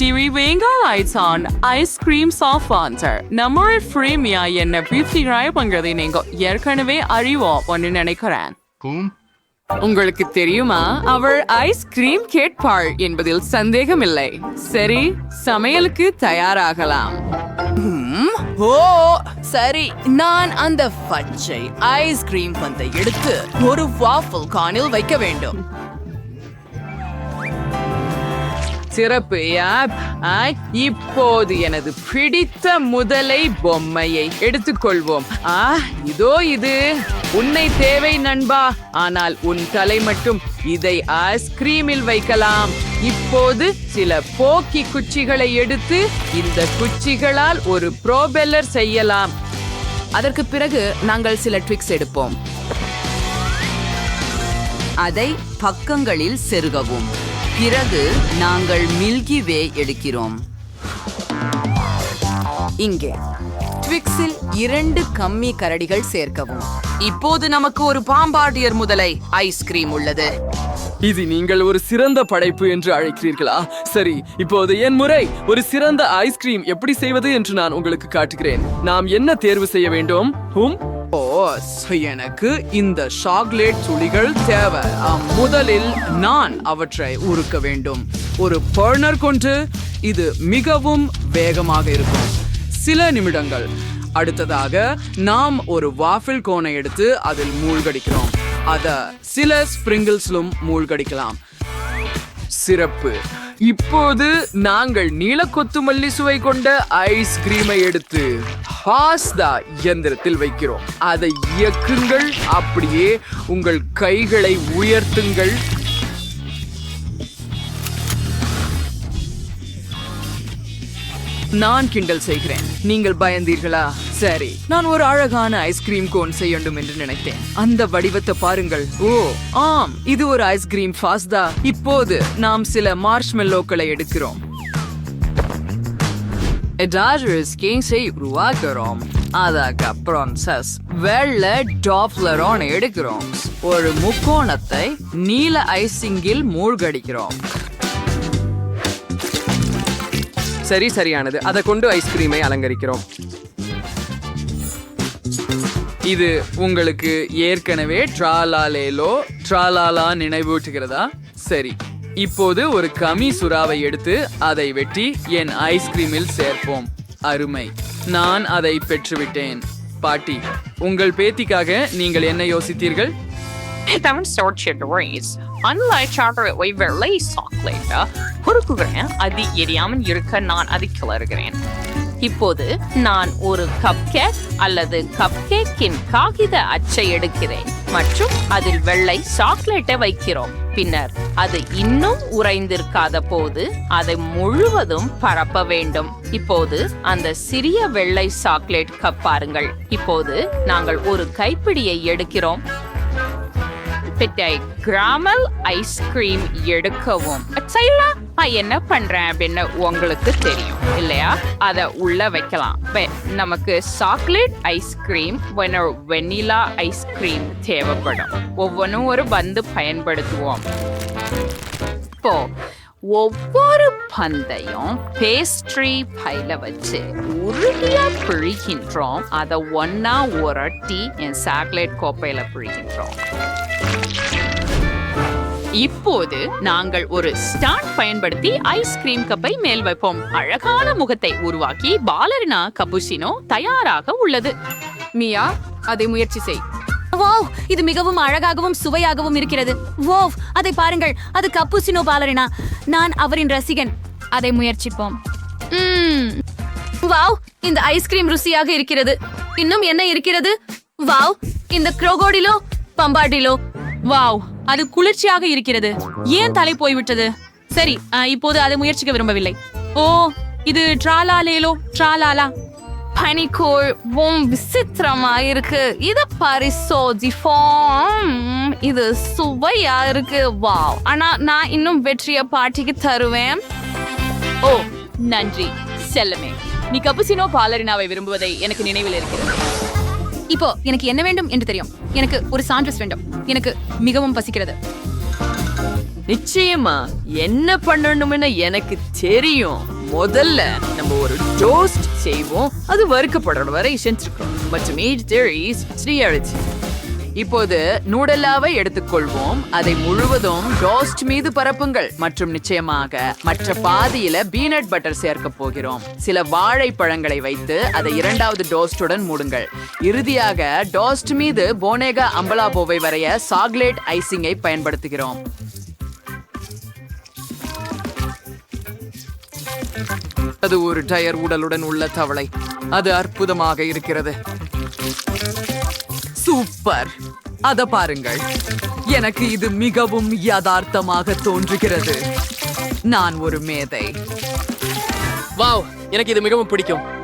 டிரிவேங்கா லைட்ஸான் ice cream சாஃபான்சர் நம்மளோட ஃப்ரீமியா என்ன பியூட்டிராய் பண்றதை நீங்க ஏற்கனவே அறிவோம் ஒன்று நினைக்கிறேன்? உங்களுக்கு தெரியுமா அவள் ஐஸ்கிரீம் கேட்பாள் என்பதில் சந்தேகமில்லை சரி சமையலுக்கு தயாராகலாம் ஓ சரி நான் அந்த பச்சை ஐஸ்கிரீம் பந்தை எடுத்து ஒரு வாஃபிள் கானில் வைக்க வேண்டும் சிறப்பு. யாப் ஆ, இப்போது எனது பிடித்த முதலை பொம்மையை எடுத்துக்கொள்வோம். ஆ இதோ இது. உன்னை தேவை நண்பா. ஆனால் உன் தலை மட்டும் இதை ஐஸ்கிரீமில் வைக்கலாம். இப்போது சில போக்கி குச்சிகளை எடுத்து இந்த குச்சிகளால் ஒரு ப்ரோபெல்லர் செய்யலாம். அதற்கு பிறகு நாங்கள் சில ட்ரிக்ஸ் எடுப்போம். அதை பக்கங்களில் செருகவும். பிறகு நாங்கள் மில்கி வே எடுக்கிறோம். இங்கே ட்விக்ஸில் இரண்டு கம்மி கரடிகள் சேர்க்கவும். இப்போது நமக்கு ஒரு பாம்பாடியர் முதலை ஐஸ்கிரீம் உள்ளது. இது நீங்கள் ஒரு சிறந்த படைப்பு என்று அழைக்கிறீர்களா? சரி இப்போது என் முறை. ஒரு சிறந்த ஐஸ்கிரீம் எப்படி செய்வது என்று நான் உங்களுக்கு காட்டுகிறேன். நாம் என்ன தேர்வு செய்ய வேண்டும்? ஹும் ஓ எனக்கு இந்த சாக்லேட் துளிகள் தேவை. முதலில் நான் அவற்றை உருக்க வேண்டும். ஒரு பர்னர் கொண்டு இது மிகவும் வேகமாக இருக்கும். சில நிமிடங்கள். அடுத்ததாக நாம் ஒரு வாஃபில் கோனை எடுத்து அதில் மூழ்கடிக்கிறோம். அத சில ஸ்பிரிங்கிள்ஸ்லும் மூழ்கடிக்கலாம். சிறப்பு. இப்போது நாங்கள் நீல கொத்துமல்லி சுவை கொண்ட ஐஸ்கிரீமை எடுத்து பாஸ்தா இயந்திரத்தில் வைக்கிறோம். அதை இயக்குங்கள் அப்படியே உங்கள் கைகளை உயர்த்துங்கள். நான் கிண்டல் செய்கிறேன். நீங்கள் பயந்தீர்களா? சரி. நான் ஒரு அழகான ஐஸ்கிரீம் கோன் செய்ய வேண்டும் என்று நினைத்தேன். அந்த வடிவத்தை பாருங்கள். ஓ ஆம். இது ஒரு ஐஸ்கிரீம் ஃபாஸ்தா இப்போது நாம் சில மார்ஷ்மெல்லோக்களை எடுக்கிறோம். ஏதாவது ஸ்கீங்ஸை உருவாக்குறோம். அதுக்கப்புறம் சஸ் வெள்ளை டாப்லரோன் எடுக்கிறோம். ஒரு முக்கோணத்தை நீல ஐசிங்கில் மூழ்கடிக்கிறோம். சரி சரியானது. அதை கொண்டு ஐஸ்கிரீமை அலங்கரிக்கிறோம். இது உங்களுக்கு ஏற்கனவே ட்ராலாலேலோ ட்ராலாலா நினைவூட்டுகிறதா? சரி. இப்போது ஒரு கமி சுறாவை எடுத்து அதை வெட்டி என் ஐஸ்கிரீமில் சேர்ப்போம். அருமை. நான் அதை பெற்றுவிட்டேன். பாட்டி உங்கள் பேத்திக்காக நீங்கள் என்ன யோசித்தீர்கள்? Seven sorceries. Unlike chocolate வெள்ளை சாக்லேட்டா பொறுக்குகிறேன் அது எரியாமல் இருக்க நான் அதை கிளறுகிறேன். இப்போது நான் ஒரு கப் கேக் அல்லது கப் கேக்கின் காகித அச்சை எடுக்கிறேன். மற்றும் அதில் வெள்ளை சாக்லேட்டை வைக்கிறோம். பின்னர் அது இன்னும் உறைந்திருக்காத போது அதை முழுவதும் பரப்ப வேண்டும். இப்போது அந்த சிறிய வெள்ளை சாக்லேட் கப் பாருங்கள். இப்போது நாங்கள் ஒரு கைப்பிடியை எடுக்கிறோம். பெட்டை கிராமல் ஐஸ்கிரீம் எடுக்கவும். சைலா நான் என்ன பண்றேன் அப்படின்னு உங்களுக்கு தெரியும் இல்லையா? அதை உள்ள வைக்கலாம். நமக்கு சாக்லேட் ஐஸ்கிரீம் வெனிலா ஐஸ்கிரீம் தேவைப்படும். ஒவ்வொன்றும் ஒரு பந்து பயன்படுத்துவோம். இப்போ ஒவ்வொரு பந்தையும் பேஸ்ட்ரி பையில வச்சு உருளையா பிழிகின்றோம். அதை ஒன்னா உரட்டி என் சாக்லேட் கோப்பையில பிழிகின்றோம். இப்போது நாங்கள் ஒரு ஸ்டாண்ட் பயன்படுத்தி ஐஸ்கிரீம் கப்பை மேல் வைப்போம். அழகான முகத்தை உருவாக்கி பாலரினா கபுஷினோ தயாராக உள்ளது. மியா அதை முயற்சி செய். வாவ் இது மிகவும் அழகாகவும் சுவையாகவும் இருக்கிறது. வாவ் அதை பாருங்கள் அது கப்புசினோ பாலரினா. நான் அவரின் ரசிகன். அதை முயற்சிப்போம். வாவ் இந்த ஐஸ்கிரீம் ருசியாக இருக்கிறது. இன்னும் என்ன இருக்கிறது? வாவ் இந்த குரோகோடிலோ பம்பாடிலோ. வாவ் அது குளிர்ச்சியாக இருக்கிறது. ஏன் தலை போய்விட்டது? சரி இப்போது அதை முயற்சிக்க விரும்பவில்லை. ஓ இது ட்ராலாலேலோ ட்ராலாலா. பனிக்கூழ் ரொம்ப விசித்திரமா இருக்கு. இது பரிசோதிப்போம் இது சுவையா இருக்கு. வாவ். ஆனா நான் இன்னும் வெற்றிய பாட்டிக்கு தருவேன். ஓ நன்றி. செல்லமே. நீ கபுசினோ பாலரினாவை விரும்புவதை எனக்கு நினைவில் இருக்கிறது. இப்போ எனக்கு என்ன வேண்டும் என்று தெரியும்? எனக்கு ஒரு சாண்ட்விச் வேண்டும். எனக்கு மிகவும் பசிக்கிறது. நிச்சயமா. என்ன பண்ணணும்னு எனக்கு தெரியும். முதல்ல நம்ம ஒரு டோஸ்ட் செய்வோம். அது வறுக்கப்படுற வரை செஞ்சிருக்கோம் மற்றும் ஸ்ரீயழிச்சு இப்போது நூடல்லாவை எடுத்துக்கொள்வோம். அதை முழுவதும் டோஸ்ட் மீது பரப்புங்கள். மற்றும் நிச்சயமாக மற்ற பாதியில பீனட் பட்டர் சேர்க்க போகிறோம். சில வாழைப்பழங்களை வைத்து அதை இரண்டாவது டோஸ்டுடன் மூடுங்கள். இறுதியாக டோஸ்ட் மீது போனேகா அம்பலாபோவை வரைய சாக்லேட் ஐசிங்கை பயன்படுத்துகிறோம். அது ஒரு டயர் உடலுடன் உள்ள தவளை. அது அற்புதமாக இருக்கிறது. சூப்பர்! அத பாருங்கள். எனக்கு இது மிகவும் யதார்த்தமாக தோன்றுகிறது. நான் ஒரு மேதை. வாவ்! எனக்கு இது மிகவும் பிடிக்கும்.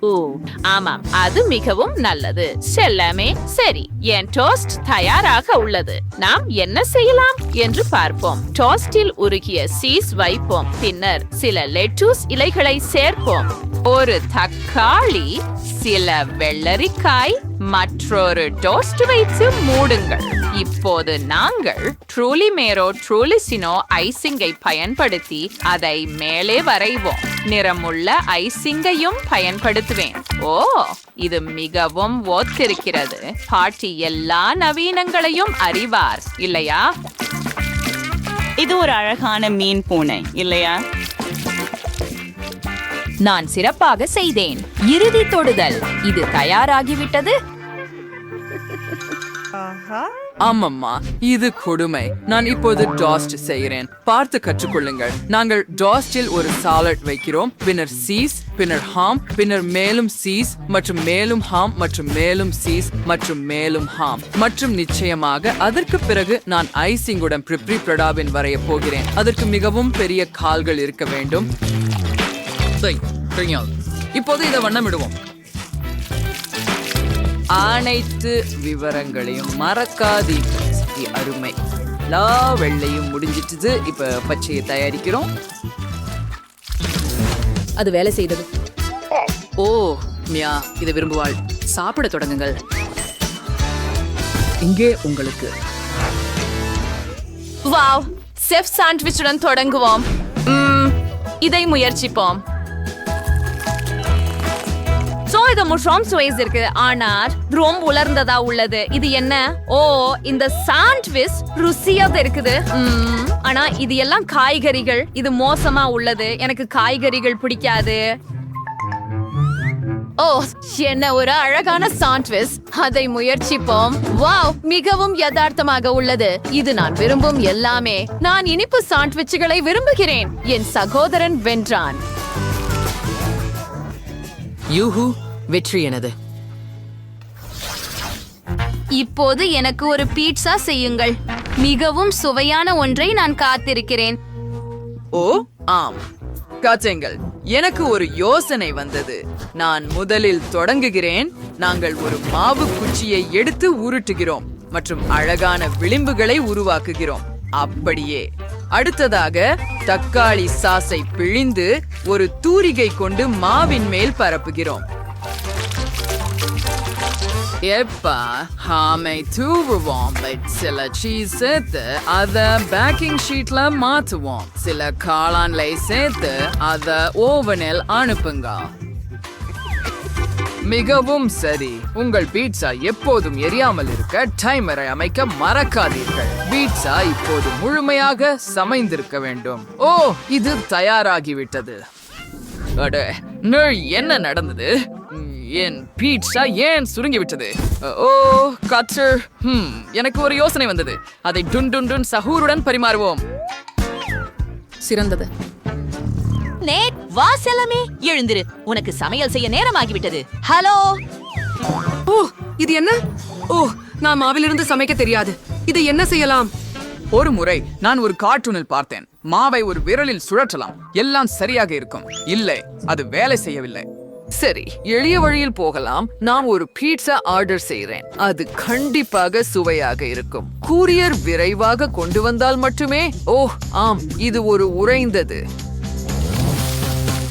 ஓ ஆமாம் அது மிகவும் நல்லது. செல்லமே சரி என் டோஸ்ட் தயாராக உள்ளது. நாம் என்ன செய்யலாம் என்று பார்ப்போம். டோஸ்டில் உருகிய சீஸ் வைப்போம். பின்னர் சில லெட்டூஸ் இலைகளை சேர்ப்போம். ஒரு தக்காளி சில வெள்ளரிக்காய் மற்றொரு டோஸ்ட் வைத்து மூடுங்கள். இப்போது நாங்கள் ட்ரூலி மேரோ ட்ரூலிசினோ ஐசிங்கை பயன்படுத்தி அதை மேலே வரைவோம். நிறமுள்ள ஐசிங்கையும் பயன்படுத்துவேன். ஓ இது மிகவும் ஒத்திருக்கிறது. பாட்டி எல்லா நவீனங்களையும் அறிவார் இல்லையா? இது ஒரு அழகான மீன் பூனை இல்லையா? நான் சிறப்பாக செய்தேன். இறுதி தொடுதல். இது தயாராகிவிட்டது. ஆமம்மா இது கொடுமை. நான் இப்போது டாஸ்ட் செய்கிறேன். பார்த்து கற்றுக்கொள்ளுங்கள். நாங்கள் டாஸ்டில் ஒரு சாலட் வைக்கிறோம். பின்னர் சீஸ் பின்னர் ஹாம் பின்னர் மேலும் சீஸ் மற்றும் மேலும் ஹாம் மற்றும் மேலும் சீஸ் மற்றும் மேலும் ஹாம். மற்றும் நிச்சயமாக அதற்கு பிறகு நான் ஐசிங்குடன் பிரிப்ரி பிரடாவின் வரைய போகிறேன். அதற்கு மிகவும் பெரிய கால்கள் இருக்க வேண்டும். இப்போது இதை வண்ணமிடுவோம். அனைத்து விவரங்களையும் மறக்காதீங்க அருமை. எல்லா வெள்ளையும் முடிஞ்சிட்டுது. இப்ப பச்சையை தயாரிக்கிறோம். அது வேலை செய்தது. ஓ மியா இதை விரும்புவாள். சாப்பிட தொடங்குங்கள். இங்கே உங்களுக்கு. வாவ் செஃப் சாண்ட்விச்சுடன் தொடங்குவோம். இதை முயற்சிப்போம். இது முஷாம் சுவைஸ் இருக்கு. ஆனால் ரொம்ப உலர்ந்ததா உள்ளது. இது என்ன? ஓ இந்த சாண்ட்விச் ருசியாக இருக்குது. ஆனா இது எல்லாம் காய்கறிகள். இது மோசமா உள்ளது. எனக்கு காய்கறிகள் பிடிக்காது. ஓ என்ன ஒரு அழகான சாண்ட்விச் அதை முயற்சிப்போம். வாவ் மிகவும் யதார்த்தமாக உள்ளது. இது நான் விரும்பும் எல்லாமே. நான் இனிப்பு சாண்ட்விச்சுகளை விரும்புகிறேன். என் சகோதரன் வென்றான். யூஹூ வெற்றி எனது. இப்போது எனக்கு ஒரு பீட்சா செய்யுங்கள். மிகவும் சுவையான ஒன்றை நான் காத்திருக்கிறேன். ஓ ஆம். காச்சங்கள் எனக்கு ஒரு யோசனை வந்தது. நான் முதலில் தொடங்குகிறேன். நாங்கள் ஒரு மாவு குச்சியை எடுத்து உருட்டுகிறோம் மற்றும் அழகான விளிம்புகளை உருவாக்குகிறோம். அப்படியே. அடுத்ததாக தக்காளி சாஸை பிழிந்து ஒரு தூரிகை கொண்டு மாவின் மேல் பரப்புகிறோம். எப்பா ஹாமை தூவுவோம் சில சீஸ் சேர்த்து அத பேக்கிங் ஷீட்ல மாத்துவோம் சில காளான்லை சேர்த்து அத ஓவனில் அனுப்புங்க மிகவும் சரி. உங்கள் பீட்சா எப்போதும் எரியாமல் இருக்க டைமரை அமைக்க மறக்காதீர்கள். பீட்சா இப்போது முழுமையாக சமைந்திருக்க வேண்டும். ஓ இது தயாராகிவிட்டது. என்ன நடந்தது? என் பீட்சா ஏன் சுருங்கி விட்டது ஓ கட்டர் ஹம் எனக்கு ஒரு யோசனை வந்தது. அதை டுன் டுன் டுன் சஹூருடன் பரிமாறுவோம். சிறந்தது. நேட் வா செல்லமே எழுந்திரு. உனக்கு சமையல் செய்ய நேரமாகிவிட்டது. ஹலோ? ஓ இது என்ன? ஓ நான் மாவிலிருந்து சமைக்க தெரியாது. இதை என்ன செய்யலாம்? ஒரு முறை நான் ஒரு கார்ட்டூனில் பார்த்தேன். மாவை ஒரு விரலில் சுழற்றலாம். எல்லாம் சரியாக இருக்கும். இல்லை அது வேலை செய்யவில்லை. சரி எளிய வழியில் போகலாம். நான் ஒரு பீட்சா ஆர்டர் செய்கிறேன் அது கண்டிப்பாக சுவையாக இருக்கும். கூரியர் விரைவாக கொண்டு வந்தால் மட்டுமே? ஓ ஆம் இது ஒரு உறைந்தது.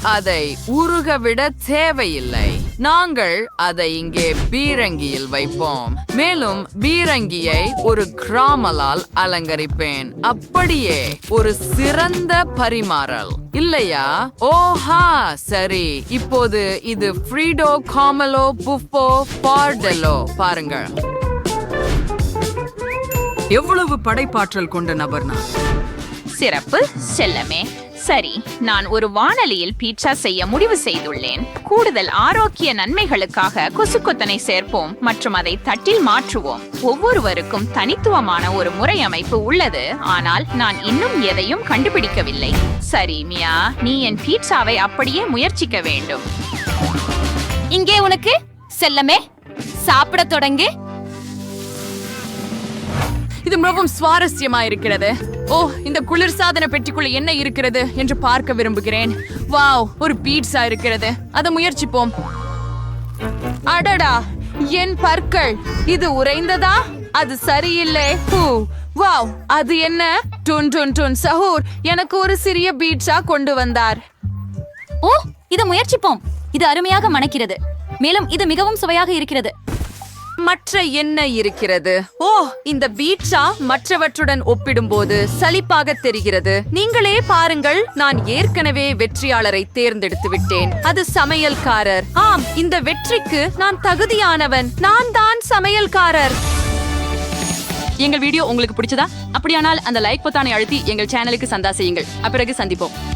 அதை உருக விட தேவையில்லை. நாங்கள் அதை இங்கே பீரங்கியில் வைப்போம். மேலும் பீரங்கியை ஒரு கிராமலால் அலங்கரிப்பேன். அப்படியே ஒரு சிறந்த பரிமாறல். இல்லையா? ஓஹா சரி. இப்போது இது ஃப்ரீடோ காமலோ புஃபோ பார்டெலோ. பாருங்கள். எவ்வளவு படைப்பாற்றல் கொண்ட நபர் நான்? சிறப்பு செல்லமே. சரி நான் ஒரு வானலியில் பீட்சா செய்ய முடிவு செய்துள்ளேன். கூடுதல் ஆரோக்கிய நன்மைகளுக்காக கொசுக்கொத்தனை சேர்ப்போம் மற்றும் அதை தட்டில் மாற்றுவோம். ஒவ்வொருவருக்கும் தனித்துவமான ஒரு முறை அமைப்பு உள்ளது. ஆனால் நான் இன்னும் எதையும் கண்டுபிடிக்கவில்லை. சரி மியா நீ என் பீட்சாவை அப்படியே முயற்சிக்க வேண்டும். இங்கே உனக்கு செல்லமே சாப்பிட தொடங்கு. இது மிகவும் சுவாரஸ்யமா இருக்கிறது ஓ இந்த குளிர்சாதன பெட்டிக்குள்ள என்ன இருக்கிறது என்று பார்க்க விரும்புகிறேன். வாவ் ஒரு பீட்சா இருக்கிறது. அதை முயற்சிப்போம். அடடா என் பற்கள். இது உறைந்ததா? அது சரியில்லை. ஹூ வாவ் அது என்ன? டுன் டுன் டுன் சஹூர் எனக்கு ஒரு சிறிய பீட்சா கொண்டு வந்தார். ஓ இதை முயற்சிப்போம். இது அருமையாக மணக்கிறது. மேலும் இது மிகவும் சுவையாக இருக்கிறது. மற்ற என்ன இருக்கிறது? ஓ இந்த பீட்சா மற்றவற்றுடன் ஒப்பிடும்போது சலிப்பாக தெரிகிறது. நீங்களே பாருங்கள் நான் ஏற்கனவே வெற்றியாளரை தேர்ந்தெடுத்து விட்டேன். அது சமையல்காரர். ஆம் இந்த வெற்றிக்கு நான் தகுதியானவன். நான் தான் சமையல்காரர். எங்கள் வீடியோ உங்களுக்கு பிடிச்சதா? அப்படியானால் அந்த லைக் பொத்தானை அழுத்தி எங்கள் சேனலுக்கு சந்தா செய்யுங்கள். அப்பிறகு சந்திப்போம்.